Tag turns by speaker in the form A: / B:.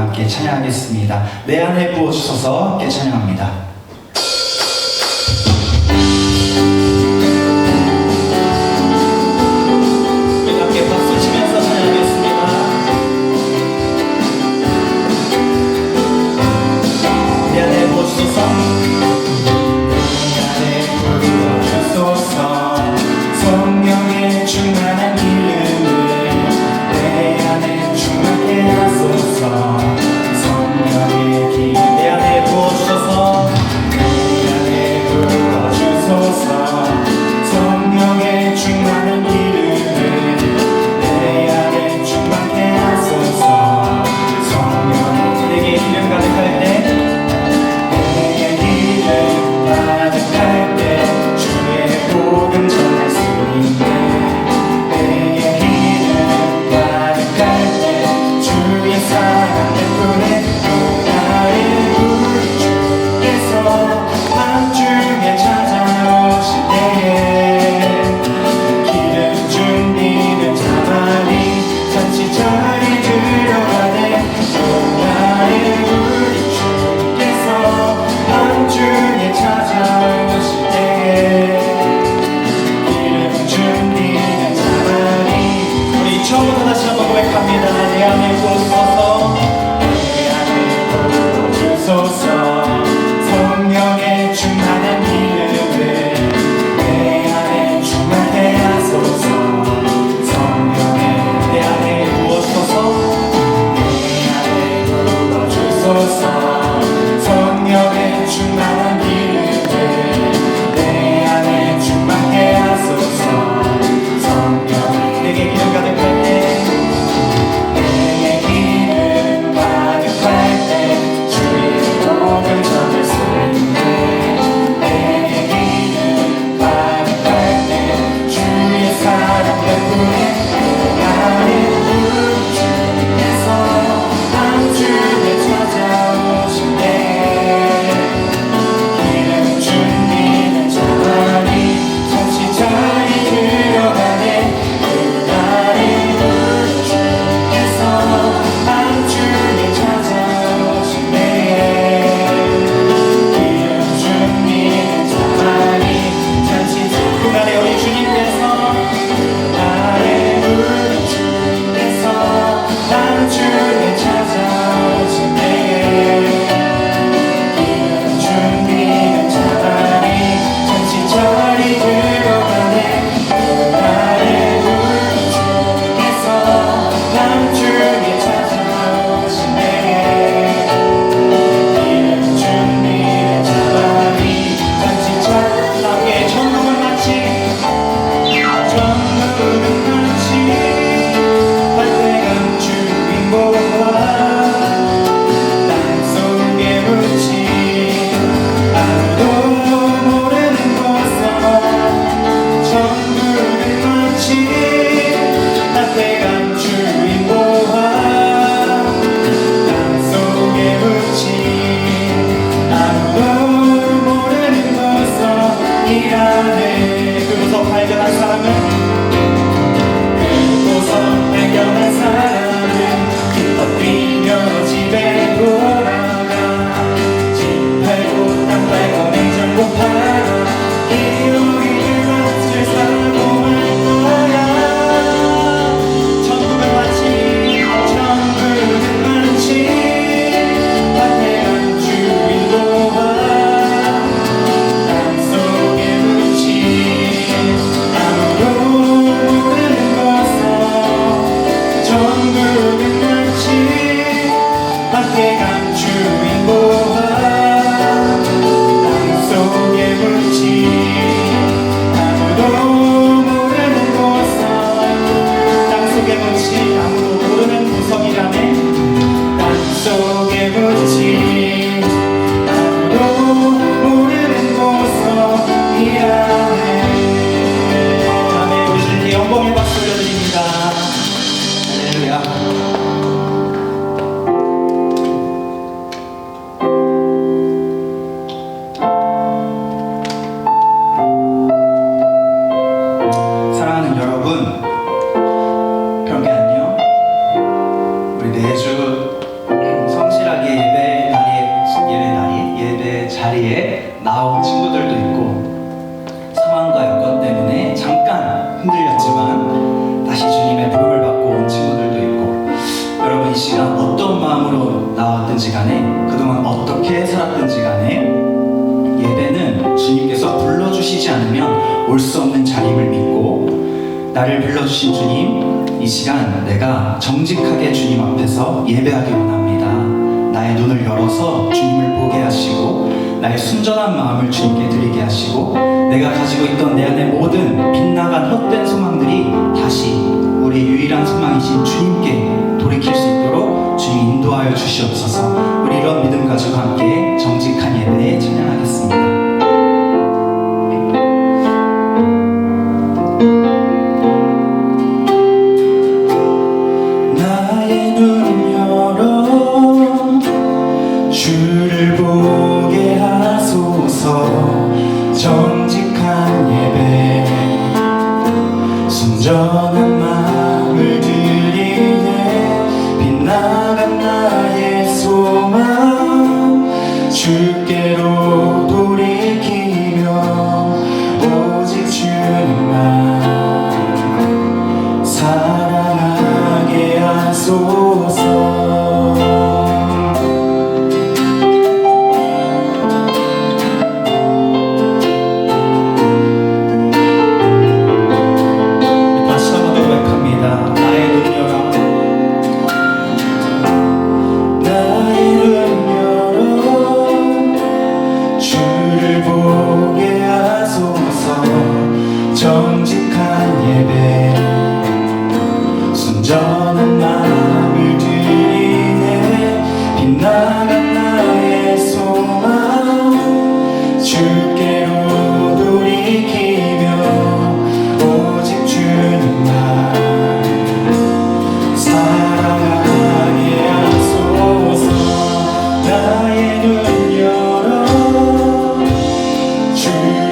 A: 함께 찬양하겠습니다. 내 안에 부어주셔서 함께 찬양합니다. 않으면 올 수 없는 자림을 믿고 나를 불러주신 주님 이 시간 내가 정직하게 주님 앞에서 예배하기 원합니다. 나의 눈을 열어서 주님을 보게 하시고 나의 순전한 마음을 주님께 드리게 하시고 내가 가지고 있던 내 안의 모든 빗나간 헛된 소망들이 다시 우리 유일한 소망이신 주님께 돌이킬 수 있도록 주님 인도하여 주시옵소서. 우리 이런 믿음 가지고 함께 정직한 예배에 찬양하겠습니다 ti.